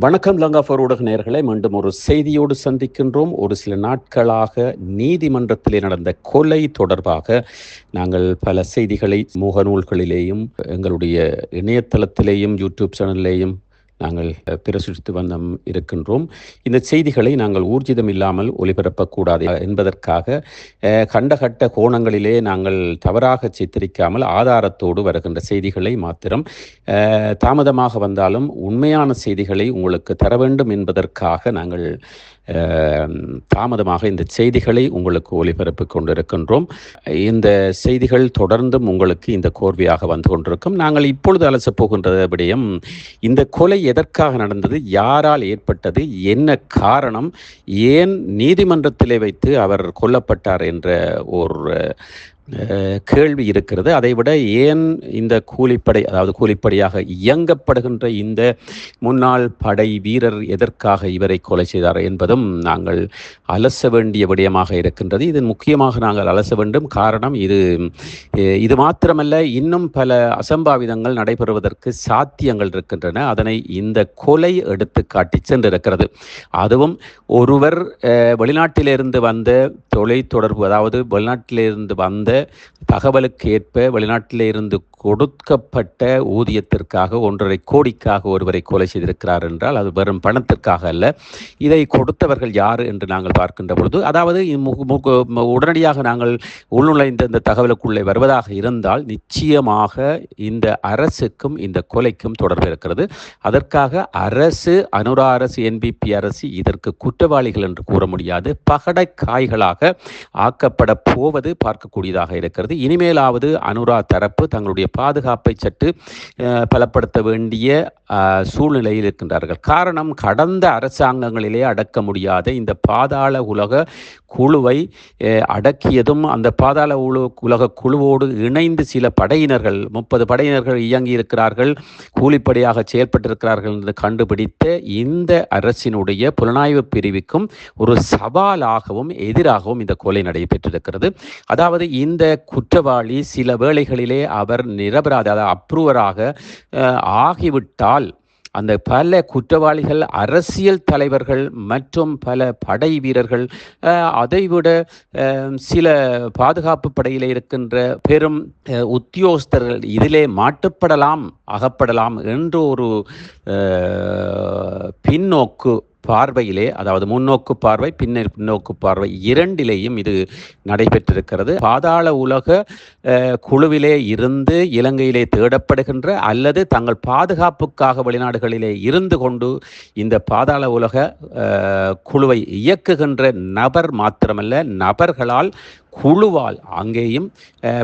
வணக்கம் லங்காஃபோர் ஊடக நேர்களை மீண்டும் ஒரு செய்தியோடு சந்திக்கின்றோம். ஒரு சில நாட்களாக நீதிமன்றத்திலே நடந்த கொலை தொடர்பாக நாங்கள் பல செய்திகளை முகநூல்களிலேயும் எங்களுடைய இணையதளத்திலேயும் யூடியூப் சேனலிலேயும் நாங்கள் பிரசுரித்து வந்தம் இருக்கின்றோம். இந்த செய்திகளை நாங்கள் ஊர்ஜிதம் இல்லாமல் ஒளிபரப்பக்கூடாது என்பதற்காக கண்டகட்ட கோணங்களிலே நாங்கள் தவறாக சித்தரிக்காமல் ஆதாரத்தோடு வருகின்ற செய்திகளை மாத்திரம் தாமதமாக வந்தாலும் உண்மையான செய்திகளை உங்களுக்கு தர வேண்டும் என்பதற்காக நாங்கள் தாமதமாக இந்த செய்திகளை உங்களுக்கு ஒளிபரப்பு கொண்டிருக்கின்றோம். இந்த செய்திகள் தொடர்ந்தும் உங்களுக்கு இந்த கோர்வையாக வந்து கொண்டிருக்கும். நாங்கள் இப்பொழுது அலசப் போகின்ற விடயம் இந்த கொலை எதற்காக நடந்தது யாரால் ஏற்பட்டது என்ன காரணம் ஏன் நீதிமன்றத்திலே வைத்து அவர் கொல்லப்பட்டார் என்ற ஒரு கேள்வி இருக்கிறது. அதைவிட ஏன் இந்த கூலிப்படை அதாவது கூலிப்படையாக இயங்கப்படுகின்ற இந்த முன்னாள் படை வீரர் எதற்காக இவரை கொலை செய்தார் என்பதும் நாங்கள் அலச வேண்டிய விடயமாக இருக்கின்றது. இது முக்கியமாக நாங்கள் அலச வேண்டும். காரணம் இது இது மாத்திரமல்ல இன்னும் பல அசம்பாவிதங்கள் நடைபெறுவதற்கு சாத்தியங்கள் இருக்கின்றன. அதனை இந்த கொலை எடுத்து காட்டி சென்றிருக்கிறது. அதுவும் ஒருவர் வெளிநாட்டிலிருந்து வந்த தொலை தொடர்பு அதாவது வெளிநாட்டிலிருந்து வந்த தகவலுக்கு ஏற்ப வெளிநாட்டிலே இருந்து கொடுக்கப்பட்ட ஊதியத்திற்காக ஒன்றரை கோடிக்காக ஒருவரை கொலை செய்திருக்கிறார் என்றால் அது வெறும் பணத்திற்காக அல்ல. இதை கொடுத்தவர்கள் யார் என்று நாங்கள் பார்க்கின்ற பொழுது அதாவது உடனடியாக நாங்கள் உள்நுழைந்த இந்த தகவலுக்குள்ளே வருவதாக இருந்தால் நிச்சயமாக இந்த அரசுக்கும் இந்த கொலைக்கும் தொடர்பு இருக்கிறது. அதற்காக அரசு அனுரா அரசு என்பிபி அரசு இதற்கு குற்றவாளிகள் என்று கூற முடியாது. பகடைக்காய்களாக ஆக்கப்பட போவது பார்க்கக்கூடியதாக இருக்கிறது. இனிமேலாவது அனுரா தரப்பு தங்களுடைய பாதுகாப்பை சற்று பலப்படுத்த வேண்டிய சூழ்நிலையில் இருக்கின்றார்கள். காரணம் கடந்த அரசாங்கங்களிலே அடக்க முடியாத இந்த பாதாள உலக குழுவை அடக்கியதும் அந்த பாதாள உலக உலக குழுவோடு இணைந்து சில படையினர்கள் முப்பது படையினர்கள் இயங்கி இருக்கிறார்கள் கூலிப்படையாக செயல்பட்டிருக்கிறார்கள் என்று கண்டுபிடித்த இந்த அரசினுடைய புலனாய்வு பிரிவுக்கும் ஒரு சவாலாகவும் எதிராகவும் இந்த கொலை நடைபெற்றிருக்கிறது. அதாவது இந்த குற்றவாளி சில வேளைகளிலே அவர் நிரபராத அதாவது அப்ரூவராக ஆகிவிட்டால் அந்த பல குற்றவாளிகள் அரசியல் தலைவர்கள் மற்றும் பல படை வீரர்கள் அதைவிட சில பாதுகாப்பு படையில் இருக்கின்ற பெரும் உத்தியோகஸ்தர்கள் இதிலே மாட்டுப்படலாம். அகப்படலாம் என்று ஒரு பின்னோக்கு பார்வையிலே அதாவது முன்னோக்கு பார்வை பின்னர் பின்னோக்கு பார்வை இரண்டிலேயும் இது நடைபெற்றிருக்கிறது. பாதாள உலக குழுவிலே இருந்து இலங்கையிலே தேடப்படுகின்ற அல்லது தங்கள் பாதுகாப்புக்காக வெளிநாடுகளிலே இருந்து கொண்டு இந்த பாதாள உலக குழுவை இயக்குகின்ற நபர் மாத்திரமல்ல நபர்களால் குழுவால் அங்கேயும்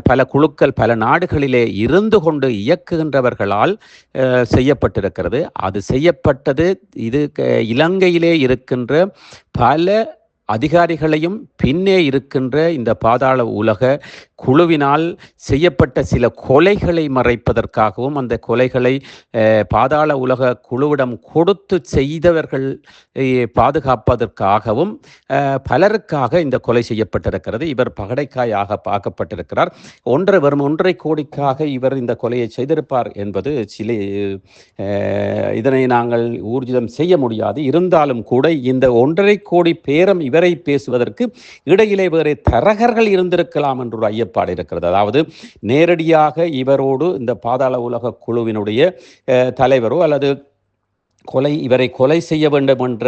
பல குழுக்கள் பல நாடுகளிலே இருந்து கொண்டு இயக்குகின்றவர்களால் செய்யப்பட்டிருக்கிறது. அது செய்யப்பட்டது இது க- இலங்கையிலே இருக்கின்ற பல அதிகாரிகளையும் பின்னே இருக்கின்ற இந்த பாதாள உலக குழுவினால் செய்யப்பட்ட சில கொலைகளை மறைப்பதற்காகவும் அந்த கொலைகளை பாதாள உலக குழுவிடம் கொடுத்து செய்தவர்கள் பாதுகாப்பதற்காகவும் பலருக்காக இந்த கொலை செய்யப்பட்டிருக்கிறது. இவர் பகடைக்காயாக பார்க்கப்பட்டிருக்கிறார். ஒன்றை வெறும் ஒன்றரை கோடிக்காக இவர் இந்த கொலையை செய்திருப்பார் என்பது சில இதனை நாங்கள் ஊர்ஜிதம் செய்ய முடியாது. இருந்தாலும் கூட இந்த ஒன்றரை கோடி பேரம் இவரை பேசுவதற்கு இடையிலே வேறு தரகர்கள் இருந்திருக்கலாம் என்ற ஒரு ஐயப்பாடு இருக்கிறது. அதாவது நேரடியாக இவரோடு இந்த பாதாள உலக குழுவினுடைய தலைவரோ அல்லது கொலை இவரை கொலை செய்ய வேண்டும் என்ற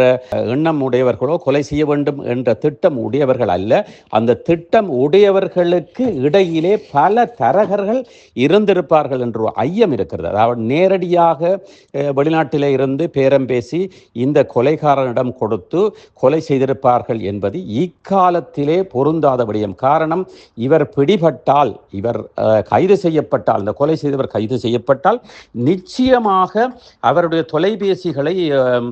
எண்ணம் உடையவர்களோ கொலை செய்ய வேண்டும் என்ற திட்டம் உடையவர்கள் அல்ல. அந்த திட்டம் உடையவர்களுக்கு இடையிலே பல தரகர்கள் இருந்திருப்பார்கள் என்ற ஒரு ஐயம் இருக்கிறது. அதாவது நேரடியாக வெளிநாட்டிலே இருந்து பேரம் பேசி இந்த கொலைகாரனிடம் கொடுத்து கொலை செய்திருப்பார்கள் என்பது இக்காலத்திலே பொருந்தாத விடயம். காரணம் இவர் பிடிபட்டால் இவர் கைது செய்யப்பட்டால் இந்த கொலை செய்தவர் கைது செய்யப்பட்டால் நிச்சயமாக அவருடைய தொலைபேசி அஹ்,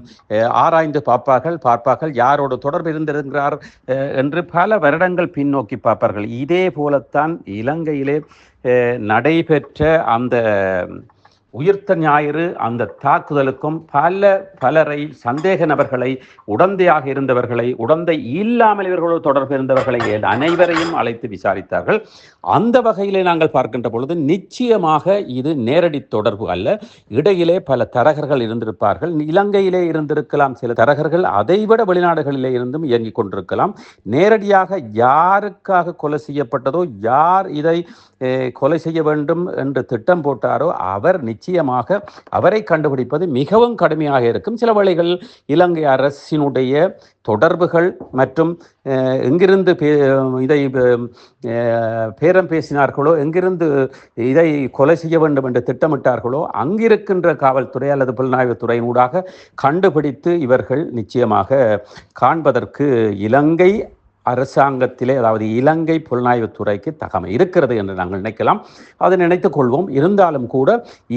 ஆராய்ந்து பார்ப்பார்கள் பார்ப்பார்கள். யாரோடு தொடர்பு இருந்திருக்கிறார் அஹ், என்று பல வருடங்கள் பின்னோக்கி பார்ப்பார்கள். இதே போலத்தான் இலங்கையிலே அஹ், நடைபெற்ற அந்த உயிர்த்த ஞாயிறு அந்த தாக்குதலுக்கும் பல பலரை சந்தேக நபர்களை உடந்தையாக இருந்தவர்களை உடந்தை இல்லாமல் இவர்களோடு தொடர்பு இருந்தவர்களை அனைவரையும் அழைத்து விசாரித்தார்கள். அந்த வகையிலே நாங்கள் பார்க்கின்ற பொழுது நிச்சயமாக இது நேரடி தொடர்பு அல்ல. இடையிலே பல தரகர்கள் இருந்திருப்பார்கள். இலங்கையிலே இருந்திருக்கலாம் சில தரகர்கள். அதைவிட வெளிநாடுகளிலே இருந்தும் இயங்கிக் கொண்டிருக்கலாம். நேரடியாக யாருக்காக கொலை செய்யப்பட்டதோ யார் இதை கொலை செய்ய வேண்டும் என்று திட்டம் போட்டாரோ அவர் நிச்சயம் நிச்சயமாக அவரை கண்டுபிடிப்பது மிகவும் கடுமையாக இருக்கும். சில வேளைகள் இலங்கை அரசினுடைய தொடர்புகள் மற்றும் எங்கிருந்து பே- இதை பேரம் பேசினார்களோ எங்கிருந்து இதை கொலை செய்ய வேண்டும் என்று திட்டமிட்டார்களோ அங்கிருக்கின்ற காவல்துறை அல்லது புலனாய்வுத்துறையின் ஊடாக கண்டுபிடித்து இவர்கள் நிச்சயமாக காண்பதற்கு இலங்கை அரசாங்கத்திலே அதாவது இலங்கை புலனாய்வுத் துறைக்கு தகமை இருக்கிறது என்று நாங்கள் நினைக்கலாம். அதை நினைத்துக் கொள்வோம். இருந்தாலும் கூட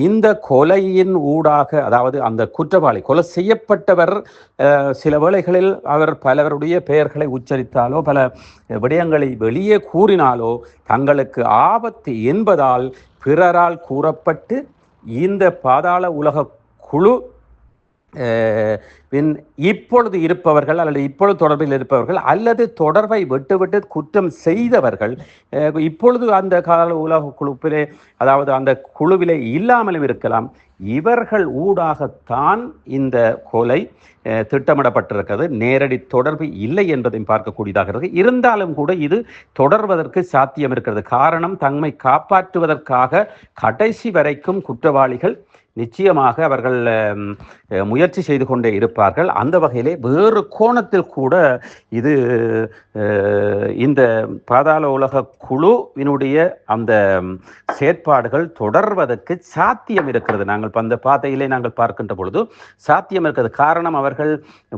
இந்த கொலையின் ஊடாக அதாவது அந்த குற்றவாளி கொலை செய்யப்பட்டவர் சில வேளைகளில் அவர் பலருடைய பெயர்களை உச்சரித்தாலோ பல விடயங்களை வெளியே கூறினாலோ தங்களுக்கு ஆபத்து என்பதால் பிறரால் கூறப்பட்டு இந்த பாதாள உலக குழு பின் இப்பொழுது இருப்பவர்கள் அல்லது இப்பொழுது தொடர்பில் இருப்பவர்கள் அல்லது தொடர்பை விட்டுவிட்டு குற்றம் செய்தவர்கள் இப்பொழுது அந்த கால உலக குழுப்பிலே அதாவது அந்த குழுவிலே இல்லாமலும் இருக்கலாம். இவர்கள் ஊடாகத்தான் இந்த கொலை திட்டமிடப்பட்டிருக்கிறது. நேரடி தொடர்பு இல்லை என்பதையும் பார்க்கக்கூடியதாக இருக்கு. இருந்தாலும் கூட இது தொடர்வதற்கு சாத்தியம் இருக்கிறது. காரணம் தம்மை காப்பாற்றுவதற்காக கடைசி வரைக்கும் குற்றவாளிகள் நிச்சயமாக அவர்கள் முயற்சி செய்து கொண்டே இருப்பார்கள். அந்த வகையிலே வேறு கோணத்தில் கூட இது இந்த பாதாள உலக குழுவினுடைய அந்த செயற்பாடுகள் தொடர்வதற்கு சாத்தியம் இருக்கிறது. நாங்கள் அந்த பாதையிலே நாங்கள் பார்க்கின்ற பொழுது சாத்தியம் இருக்கிறது. காரணம் அவர்கள்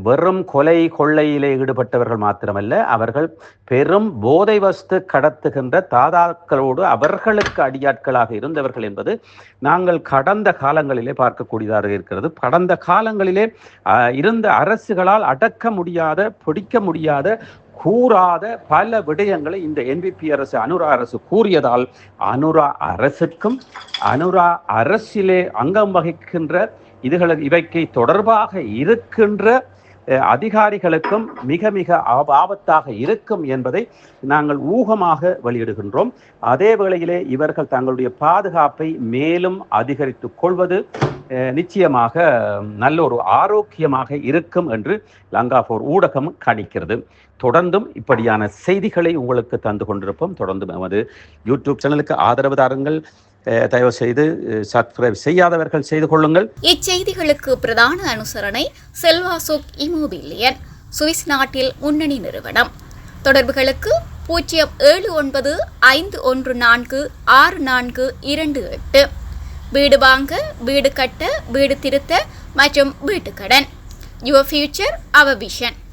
வெறும் கொலை கொள்ளையிலே ஈடுபட்டவர்கள் மாத்திரமல்ல. அவர்கள் பெரும் போதை வஸ்து கடத்துகின்ற தாதாக்களோடு அவர்களுக்கு அடியாட்களாக இருந்தவர்கள் என்பது நாங்கள் கடந்த காலங்கள் காலங்களிலே பார்க்கக்கூடியதாக இருக்கிறது. கடந்த காலங்களிலே இருந்த அரசுகளால் அடக்க முடியாத பிடிக்க முடியாத கூறாத பல விடயங்களை இந்த என்பிபி அரசு அனுரா அரசு கூறியதால் அனுரா அரசுக்கும் அனுரா அரசிலே அங்கம் வகிக்கின்ற இதுகளுக்கு இவைக்கு தொடர்பாக இருக்கின்ற அதிகாரிகளுக்கும் மிக மிக ஆபத்தாக இருக்கும் என்பதை நாங்கள் ஊகமாக வெளியிடுகின்றோம். அதே வேளையிலே இவர்கள் தங்களுடைய பாதுகாப்பை மேலும் அதிகரித்துக் கொள்வது அஹ், நிச்சயமாக நல்ல ஒரு ஆரோக்கியமாக இருக்கும் என்று லங்காபூர் ஊடகம் கணிக்கிறது. தொடர்ந்தும் இப்படியான செய்திகளை உங்களுக்கு தந்து கொண்டிருப்போம். தொடர்ந்து நமது யூடியூப் சேனலுக்கு ஆதரவு தாருங்கள். தயவு செய்து சப்ஸ்கிரைப் செய்யாதவர்கள் செய்து கொள்ளுங்கள். இச்செய்திகளுக்கு பிரதான அனுசரணை செல்வா சுக் இமோபிலியன் சுவிஸ் நாட்டில் முன்னணி நிறுவனம். தொடர்புகளுக்கு பூஜ்ஜியம் ஏழு ஒன்பது ஐந்து ஒன்று நான்கு ஆறு நான்கு இரண்டு எட்டு. வீடு வாங்க வீடு கட்ட வீடு திருத்த மற்றும் வீட்டுக்கடன். Your future our vision